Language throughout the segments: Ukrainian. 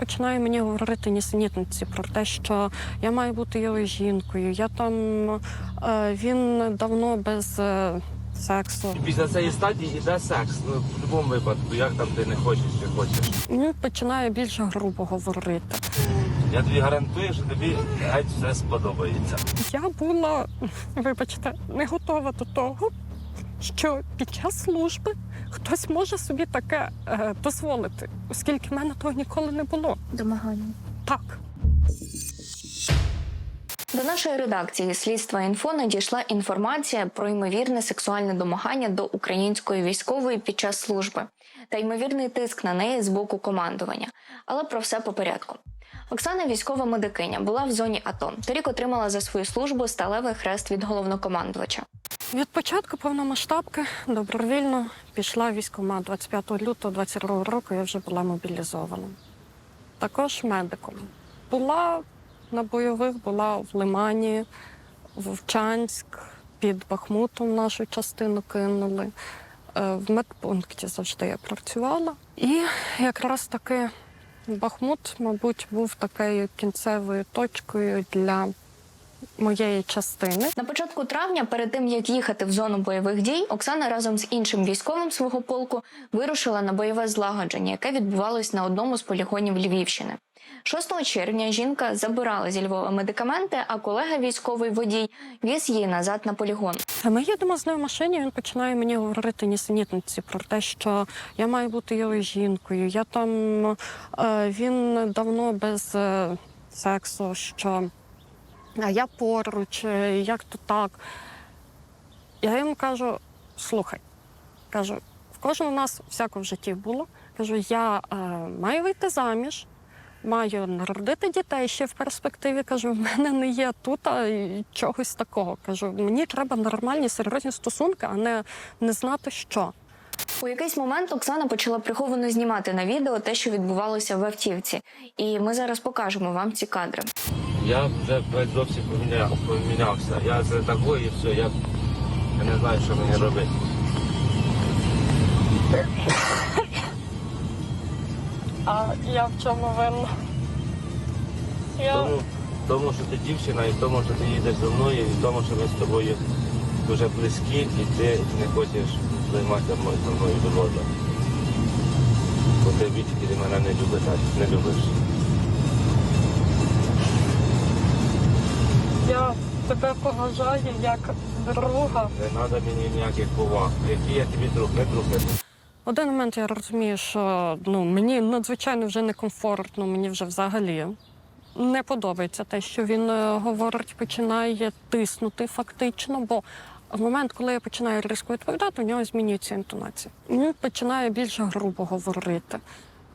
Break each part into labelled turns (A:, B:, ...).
A: починає мені говорити нісенітниці про те, що я маю бути його жінкою. Я там е, він давно без е, сексу.
B: Після цієї стадії йде секс. Ну, в будь-якому випадку, як там ти не хочеш чи хочеш.
A: Він починає більше грубо говорити.
B: Я тобі гарантую, що тобі геть все сподобається.
A: Я була, вибачте, не готова до того, що під час служби хтось може собі таке е, дозволити, оскільки в мене того ніколи не було.
C: Домагання.
A: Так.
C: До нашої редакції слідства інфо надійшла інформація про ймовірне сексуальне домагання до української військової під час служби та ймовірний тиск на неї з боку командування. Але про все по порядку. Оксана, військова медикиня, була в зоні АТО. Торік отримала за свою службу сталевий хрест від головнокомандувача.
A: Від початку повномасштабки добровільно пішла в військкомат 25 лютого 22 року. Я вже була мобілізована. Також медиком. Була на бойових, була в Лимані, Вовчанськ, під Бахмутом нашу частину кинули. Е, В медпункті завжди я працювала. І якраз таки Бахмут, мабуть, був такою кінцевою точкою для моєї частини.
C: На початку травня, перед тим як їхати в зону бойових дій, Оксана разом з іншим військовим свого полку вирушила на бойове злагодження, яке відбувалось на одному з полігонів Львівщини. 6 червня жінка забирала зі Львова медикаменти, а колега військовий водій віз її назад на полігон.
A: Ми їдемо з ним в машині. Він починає мені говорити нісенітниці про те, що я маю бути його жінкою. Я там е, він давно без е, сексу, що а я поруч, е, як то так. Я йому кажу: слухай, кажу, в кожного нас всяко в житті було. Кажу, я е, маю вийти заміж. Маю народити дітей ще в перспективі. Кажу, в мене не є тут чогось такого. Кажу, мені треба нормальні серйозні стосунки, а не, не знати що.
C: У якийсь момент Оксана почала приховано знімати на відео те, що відбувалося в автівці. І ми зараз покажемо вам ці кадри.
B: Я вже зовсім поміняв, помінявся. Я це такий і все, я, я не знаю, що мені робити.
A: А я в чому винна? Я
B: Тому, тому, що ти дівчина, і тому, що ти їдеш зі мною, і тому, що ми з тобою дуже близькі, і ти не хочеш займатися мною зі мною доводом. Бо ти ти мене не любиш, не любиш.
A: Я тебе поважаю як друга.
B: Не треба мені ніяких поваг. Який я тобі друг, не друг.
A: один момент я розумію, що ну, мені надзвичайно вже некомфортно, мені вже взагалі не подобається те, що він е, говорить, починає тиснути фактично. Бо в момент, коли я починаю різко відповідати, у нього змінюється інтонація. Він починає більш грубо говорити.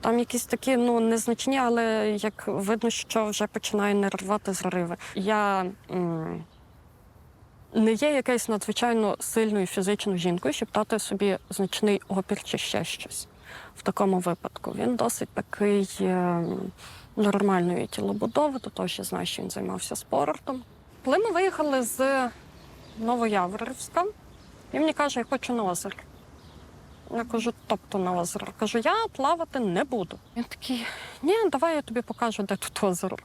A: Там якісь такі ну незначні, але як видно, що вже починає нервувати зриви. Я м, не є якоюсь надзвичайно сильною фізичною жінкою, щоб дати собі значний опір чи ще щось в такому випадку. Він досить такий е, нормальної тілобудови, до того, що знаю, що він займався спортом. Коли ми виїхали з Новояворівська, він мені каже, я хочу на озеро. Я кажу, тобто на озеро. Кажу, я плавати не буду. Він такий, ні, давай я тобі покажу, де тут озеро.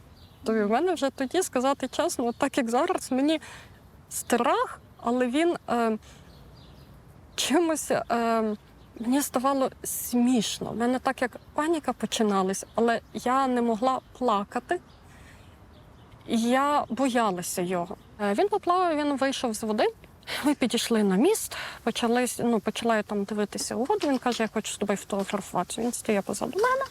A: Тобі в мене вже тоді сказати чесно, так як зараз мені страх, але він е, чимось е, мені ставало смішно. У мене так як паніка починалась, але я не могла плакати. Я боялася його. Е, Він поплавав, він вийшов з води. Ми підійшли на міст, почали, ну, почала я там дивитися у воду. Він каже, я хочу з тобою фотографуватися. Він стає позаду мене,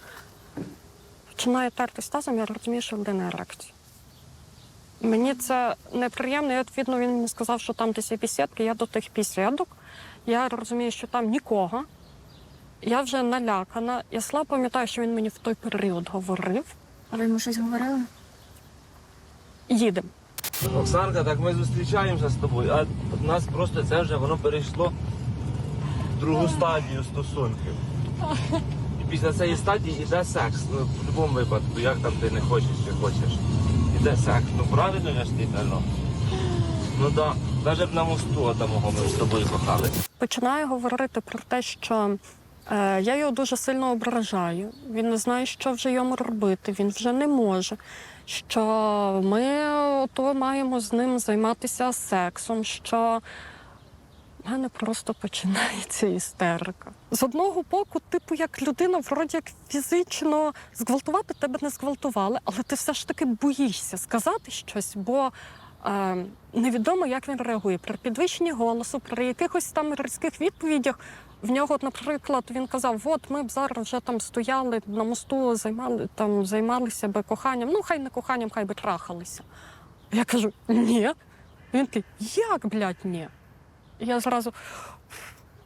A: починає тертись тазом, я розумію, що людина ерекція. Мені це неприємно. І відповідно він мені сказав, що там десь є бесідки, я до тих бесідок. Я розумію, що там нікого. Я вже налякана. Я слабо пам'ятаю, що він мені в той період говорив.
C: А ви йому щось говорили?
A: Їдемо.
B: Оксанка, так ми зустрічаємося з тобою, а в нас просто це вже воно перейшло в другу стадію стосунків. І після цієї стадії йде секс. Ну, в будь-якому випадку, як там ти не хочеш чи хочеш. Іде секс. Ну правильно я ж ти ну. Ну так, навіть на мосту одного ми з тобою кохали.
A: Починаю говорити про те, що Я його дуже сильно ображаю. Він не знає, що вже йому робити. Він вже не може. Що ми то маємо з ним займатися сексом. Що в мене просто починається істерика. З одного боку, типу, як людина, вроді як фізично зґвалтувати тебе не зґвалтували, але ти все ж таки боїшся сказати щось, бо е, невідомо, як він реагує. При підвищенні голосу, при якихось там різких відповідях. В нього, наприклад, він казав: от ми б зараз вже там стояли на мосту, займали там займалися би коханням. Ну, хай не коханням, хай би трахалися. Я кажу: ні. Він такий, як, блядь, ні? Я зразу.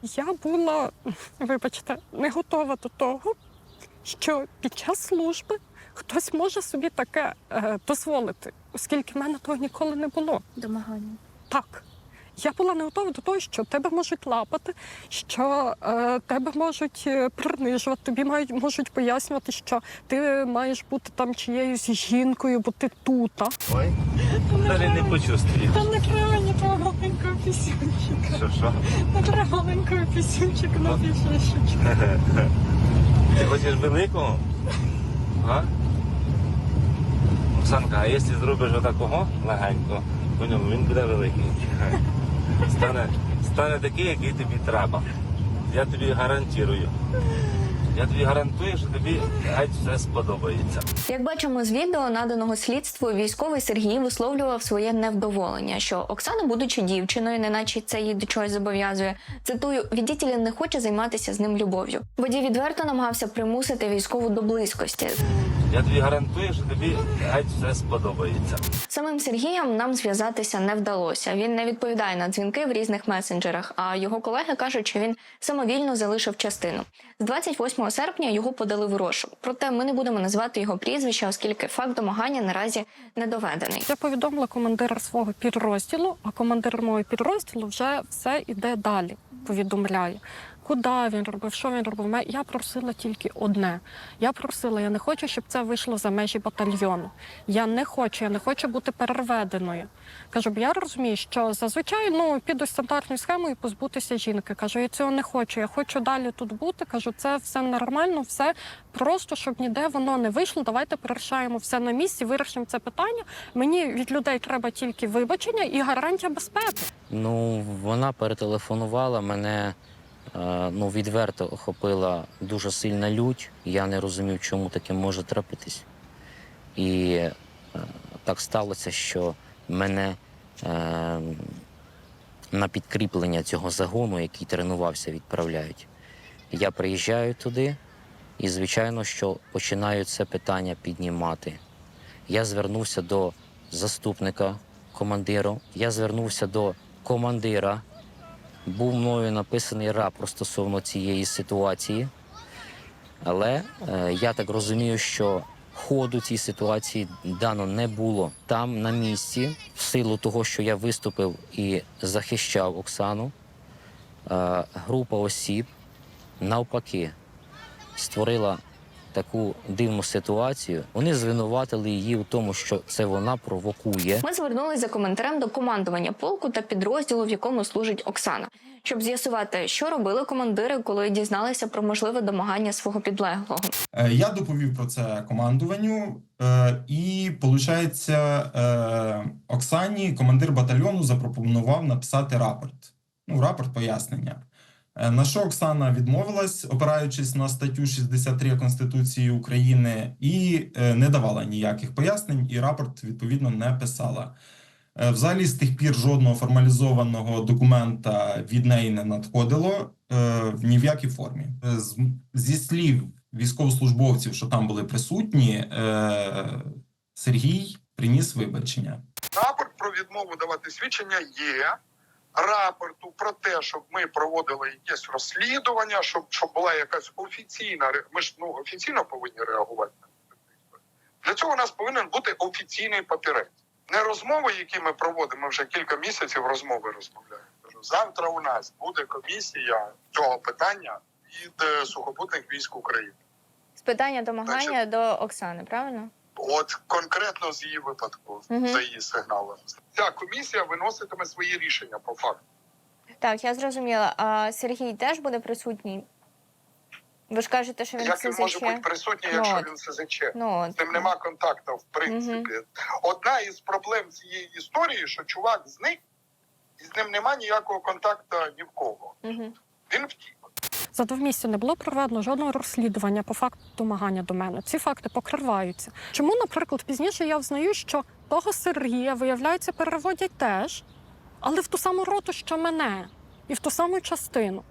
A: Я була, вибачте, не готова до того, що під час служби хтось може собі таке е, дозволити, оскільки в мене того ніколи не було.
C: Домагання.
A: Так. Я була не готова до того, що тебе можуть лапати, що е, тебе можуть е, принижувати, тобі мають можуть пояснювати, що ти маєш бути там чиєюсь жінкою, бо ти тута.
B: Ой, навіть не почувствуєш.
A: Там не треба ні того маленького пісюнчика.
B: Що що?
A: Не треба маленького пісюнчика на пішечечку.
B: Ти хочеш великого? А? Оксанка, а якщо зробиш отакого легенько, по ньому він буде великий. Стане, стане такий, який тобі треба. Я тобі гарантую. Я тобі гарантую, що тобі геть все сподобається.
C: Як бачимо з відео, наданого слідству, військовий Сергій висловлював своє невдоволення, що Оксана, будучи дівчиною, неначе це її до чогось зобов'язує. Цитую, віддітелі не хоче займатися з ним любов'ю. Водій відверто намагався примусити військову до близькості.
B: Я тобі гарантую, що тобі геть все сподобається.
C: Самим Сергієм нам зв'язатися не вдалося. Він не відповідає на дзвінки в різних месенджерах. А його колеги кажуть, що він самовільно залишив частину. З 28 серпня його подали в розшук. Проте ми не будемо називати його прізвище, оскільки факт домагання наразі не доведений.
A: Я повідомила командира свого підрозділу, а командир мого підрозділу вже все іде далі. Повідомляє, куди він робив, що він робив. Я просила тільки одне. Я просила, я не хочу, щоб це вийшло за межі батальйону. Я не хочу, я не хочу бути переведеною. Кажу, бо я розумію, що зазвичай ну піду стандартною схемою позбутися жінки. Кажу, я цього не хочу. Я хочу далі тут бути. Кажу, це все нормально, все просто щоб ніде воно не вийшло. Давайте порішаємо все на місці, вирішимо це питання. Мені від людей треба тільки вибачення і гарантія безпеки.
D: Ну, вона перетелефонувала, мене ну, відверто охопила дуже сильна лють. Я не розумів, чому таке може трапитись. І е, так сталося, що мене е, на підкріплення цього загону, який тренувався, відправляють. Я приїжджаю туди, і, звичайно, що починаю це питання піднімати. Я звернувся до заступника командиру, я звернувся до командира. Був мною написаний рапорт стосовно цієї ситуації. Але е, я так розумію, що ходу цій ситуації дано не було там на місці, в силу того, що я виступив і захищав Оксану. Е, група осіб навпаки створила таку дивну ситуацію. Вони звинуватили її у тому, що це вона провокує.
C: Ми звернулися за коментарем до командування полку та підрозділу, в якому служить Оксана, щоб з'ясувати, що робили командири, коли дізналися про можливе домагання свого підлеглого.
E: Е, Я доповів про це командуванню, е, і виходить, Оксані командир батальйону запропонував написати рапорт. Ну, рапорт пояснення. Е, На що Оксана відмовилась, опираючись на статтю 63 Конституції України, і е, не давала ніяких пояснень, і рапорт відповідно не писала. Е, Взагалі, з тих пір жодного формалізованого документа від неї не надходило в ні в якій формі. Зі слів військовослужбовців, що там були присутні, Сергій приніс вибачення.
F: Рапорт про відмову давати свідчення є. Рапорту про те, щоб ми проводили якесь розслідування, щоб, щоб була якась офіційна ми ж ну офіційно повинні реагувати на це. Для цього у нас повинен бути офіційний папірець. Не розмови, які ми проводимо, ми вже кілька місяців розмови розмовляємо. Завтра у нас буде комісія цього питання від е, сухопутних військ України.
G: З питання домагання
F: Значить-
G: до Оксани, правильно?
F: От конкретно з її випадку,
G: Мгм.
F: за її сигналом. Ця комісія виноситиме свої рішення по факту.
G: Так, я зрозуміла. А Сергій теж буде присутній? Ви ж кажете, що він
F: Як він
G: СЗЧ.
F: може бути присутній,
G: Ну,
F: якщо він СЗЧ?
G: Ну.
F: З ним нема контакту, в принципі. Одна із проблем цієї історії, що чувак зник, і з ним нема ніякого контакту ні в кого.
G: Мгм.
F: Він втік.
A: За двомісяці не було проведено жодного розслідування по факту домагання до мене. Ці факти покриваються. Чому, наприклад, пізніше я взнаю, що того Сергія, виявляється, переводять теж, але в ту саму роту, що мене, і в ту саму частину.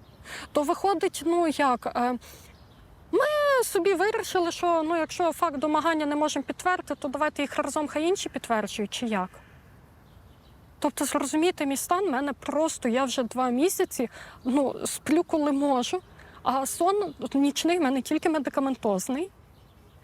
A: То виходить, ну як. Е, ми собі вирішили, що ну, якщо факт домагання не можемо підтвердити, то давайте їх разом хай інші підтверджують, чи як. Тобто, зрозуміти мій стан, мене просто я вже два місяці ну, сплю, коли можу, а сон нічний в мене тільки медикаментозний.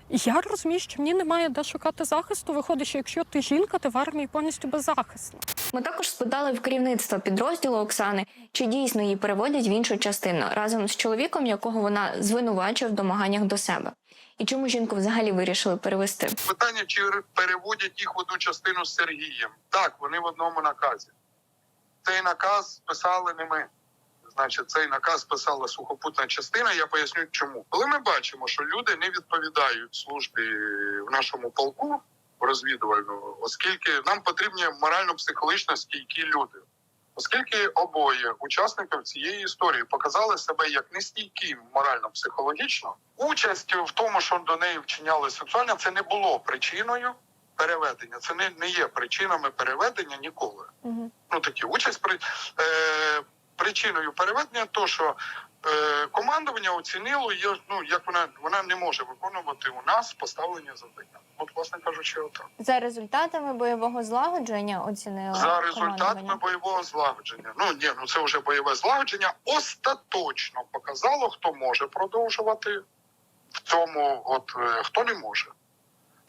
A: І я розумію, що мені немає де шукати захисту. Виходить, що якщо ти жінка, ти в армії повністю беззахисна.
C: Ми також спитали в керівництва підрозділу Оксани, чи дійсно її переводять в іншу частину разом з чоловіком, якого вона звинувачує в домаганнях до себе. І чому жінку взагалі вирішили перевести?
F: Питання, чи переводять їх в одну частину з Сергієм. Так, вони в одному наказі. Цей наказ писали не ми. Значить, цей наказ писала сухопутна частина. Я поясню, чому. Коли ми бачимо, що люди не відповідають службі в нашому полку розвідувальному, оскільки нам потрібні морально-психологічно стійкі люди. Оскільки обоє учасників цієї історії показали себе як нестійкі морально-психологічно, участь в тому, що до неї вчиняли сексуально, це не було причиною переведення. Це не, не є причинами переведення ніколи.
G: Мгм.
F: Ну такі участь при е, причиною переведення, то що е, командування оцінило її, ну як вона вона не може виконувати у нас поставлені завдання. От, власне кажучи, отак.
G: За результатами бойового злагодження оцінила
F: За результатами бойового злагодження. Ну ні, ну це вже бойове злагодження. Остаточно показало, хто може продовжувати в цьому, от е, хто не може.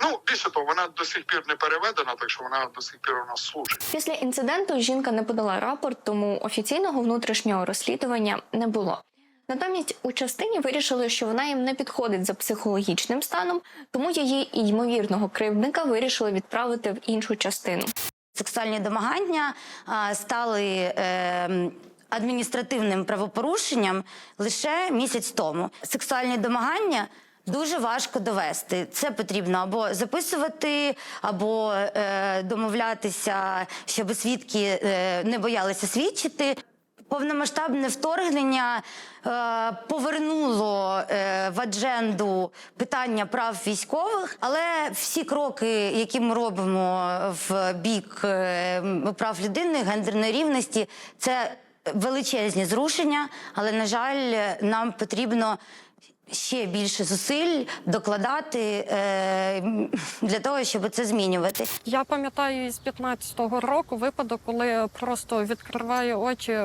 F: Ну більше того, вона до сих пір не переведена, так що вона до сих пір у нас служить.
C: Після інциденту жінка не подала рапорт, тому офіційного внутрішнього розслідування не було. Натомість у частині вирішили, що вона їм не підходить за психологічним станом, тому її і ймовірного кривдника вирішили відправити в іншу частину.
H: Сексуальні домагання а, стали е, адміністративним правопорушенням лише місяць тому. Сексуальні домагання. Дуже важко довести. Це потрібно або записувати, або е, домовлятися, щоб свідки е, не боялися свідчити. Повномасштабне вторгнення е, повернуло е, в адженду питання прав військових, але всі кроки, які ми робимо в бік е, прав людини, гендерної рівності, це величезні зрушення. Але на жаль, нам потрібно ще більше зусиль докладати е, для того, щоб це змінювати.
A: Я пам'ятаю із 15-го року випадок, коли просто відкриваю очі,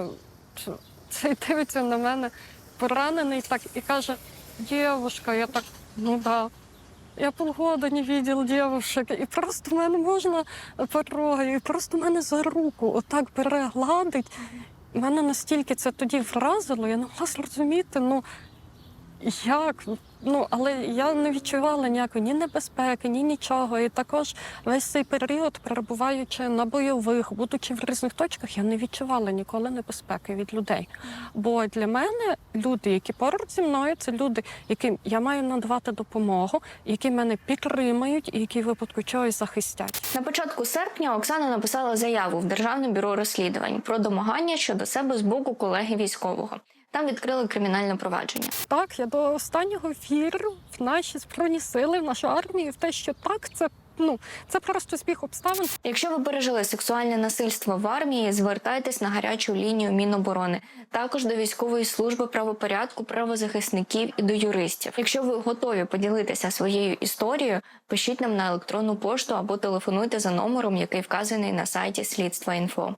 A: цей дивиться на мене поранений так і каже: Дівушка, я так, ну да. Я полгода не видел девушек, і просто мене можна порогою, і просто мене за руку отак перегладить. Мене настільки це тоді вразило, я не могла зрозуміти, ну як? Ну, але я не відчувала ніякої ні небезпеки, ні нічого. І також весь цей період, перебуваючи на бойових, будучи в різних точках, я не відчувала ніколи небезпеки від людей. Бо для мене люди, які поруч зі мною, це люди, яким я маю надавати допомогу, які мене підтримують і які в випадку чогось захистять.
C: На початку серпня Оксана написала заяву в Державне бюро розслідувань про домагання щодо себе з боку колеги військового. Там відкрили кримінальне провадження.
A: Так, я до останнього вірю в наші збройні сили, в нашу армію, в те, що так, це ну це просто збіг обставин.
C: Якщо ви пережили сексуальне насильство в армії, звертайтесь на гарячу лінію Міноборони, також до військової служби правопорядку, правозахисників і до юристів. Якщо ви готові поділитися своєю історією, пишіть нам на електронну пошту або телефонуйте за номером, який вказаний на сайті Слідства.Інфо.